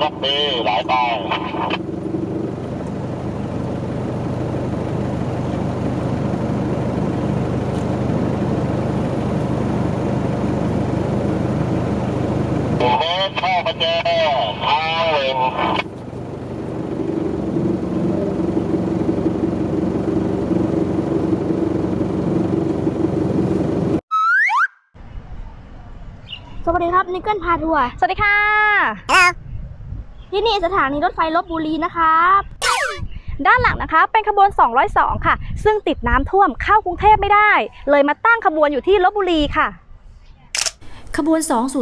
ครับมีหลายใบหนึ่งเมตรเข้าประแจทางหนึ่งสวัสดีครับนิกเกิลพาทัวร์สวัสดีค่ะ ที่นี่สถานีรถไฟลบบุรีนะครับด้านหลังนะคะเป็นขบวน 202 ค่ะ ซึ่งติดน้ำท่วมเข้ากรุงเทพไม่ได้ เลยมาตั้งขบวนอยู่ที่ลบบุรีค่ะ ขบวน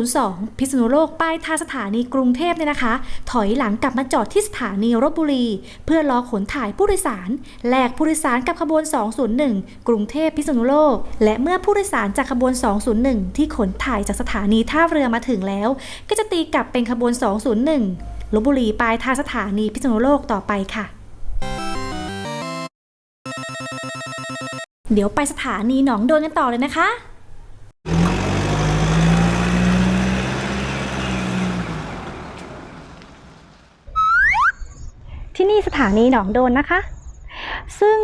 202 พิษณุโลกป้ายท่าสถานีกรุงเทพเนี่ยนะคะ ถอยหลังกลับมาจอดที่สถานีรบบุรี เพื่อรอขนถ่ายผู้โดยสาร แลกผู้โดยสารกับขบวน 201 กรุงเทพพิษณุโลก และเมื่อผู้โดยสารจากขบวน 201 ที่ขนถ่ายจากสถานีท่าเรือมาถึงแล้ว ก็จะตีกลับเป็นขบวน 201 ลบบุรีปลายทางสถานีพิษณุโลกต่อไปค่ะ เดี๋ยวไปสถานีหนองโดนกันต่อเลยนะคะที่นี่สถานีหนองโดนนะคะ ซึ่ง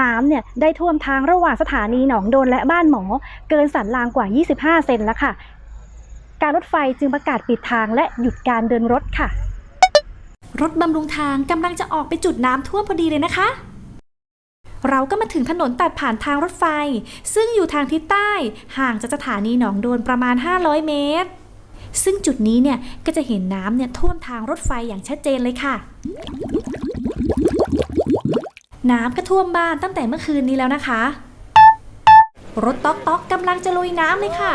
น้ำเนี่ยได้ท่วมทางระหว่างสถานีหนองโดนและบ้านหมอ เกินสันรางกว่า 25 เซนแล้วค่ะ การรถไฟจึงประกาศปิดทางและหยุดการเดินรถค่ะ รถบำรุงทางกำลังจะออกไปจุดน้ำท่วมพอดีเลยนะคะ เราก็มาถึงถนนตัดผ่านทางรถไฟ ซึ่งอยู่ทางทิศใต้ห่างจากสถานีหนองโดนประมาณ 500 เมตร ซึ่งจุดนี้เนี่ยก็จะเห็นน้ำเนี่ยท่วมทางรถไฟอย่างชัดเจนเลยค่ะน้ำก็ท่วมบ้านตั้งแต่เมื่อคืนนี้แล้วนะคะ รถต๊อกต๊อกกำลังจะลุยน้ำเลยค่ะ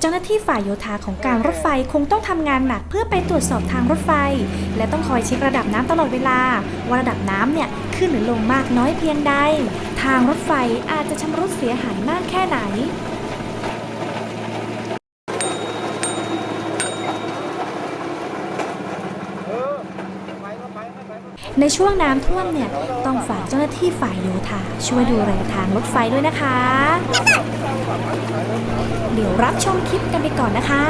เจ้าหน้าที่ฝ่ายโยธาของการรถไฟคงต้องทำงานหนักเพื่อไปตรวจสอบทางรถไฟ และต้องคอยเช็คระดับน้ำตลอดเวลา ว่าระดับน้ำเนี่ยขึ้นหรือลงมากน้อยเพียงใด ทางรถไฟอาจจะชำรุดเสียหายมากแค่ไหน ในช่วงน้ำท่วมเนี่ยต้องฝากเจ้าหน้าที่ฝ่ายโยธาช่วยดูแลทางรถไฟด้วยนะคะ เดี๋ยวรับชมคลิปกันไปก่อนนะคะ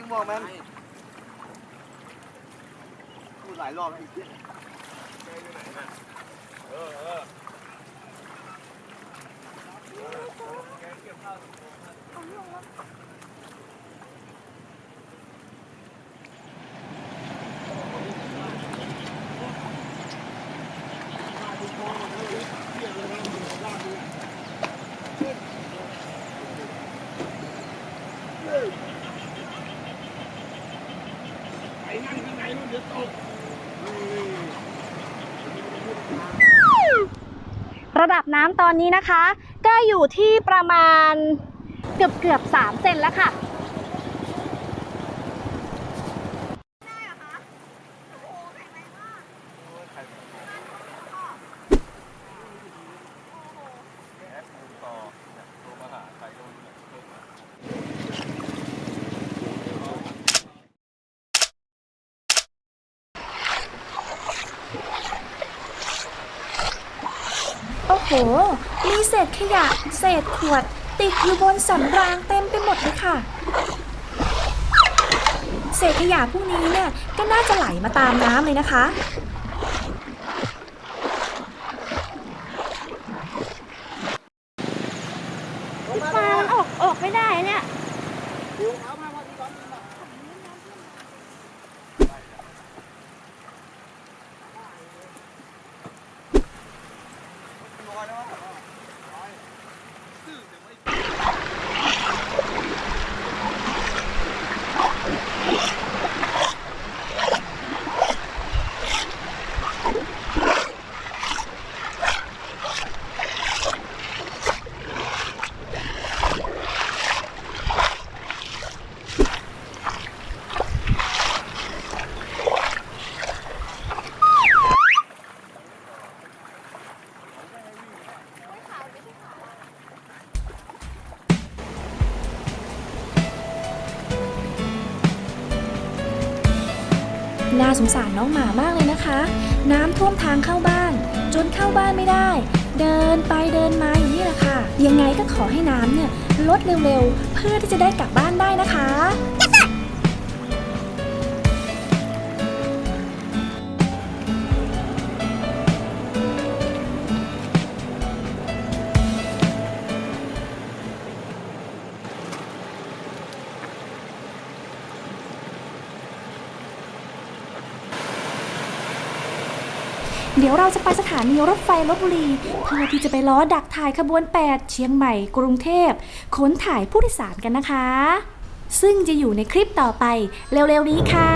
มึงบอกมันพูดหลายรอบแล้วไอ้เหี้ย ระดับ น้ำตอนนี้นะคะ ก็อยู่ที่ประมาณเกือบเกือบสามเซนแล้วค่ะ โห มีเศษขยะ เศษขวด ติดอยู่บนสันรางเต็มไปหมดเลยค่ะ เศษขยะพวกนี้เนี่ยก็น่าจะไหลมาตามน้ำเลยนะคะ น่าสงสารน้องหมามากเลยนะคะ น้ำท่วมทางเข้าบ้าน จนเข้าบ้านไม่ได้ เดินไปเดินมาอย่างนี้แหละค่ะ ยังไงก็ขอให้น้ำเนี่ยลดเร็วๆ เพื่อที่จะได้กลับบ้านได้นะคะ เดี๋ยวเราจะไปสถานีรถไฟลบบุรี เพื่อที่จะไปล้อดักถ่ายขบวน 8 เชียงใหม่กรุงเทพขนถ่ายผู้โดยสารกันนะคะ ซึ่งจะอยู่ในคลิปต่อไปเร็วๆนี้ค่ะ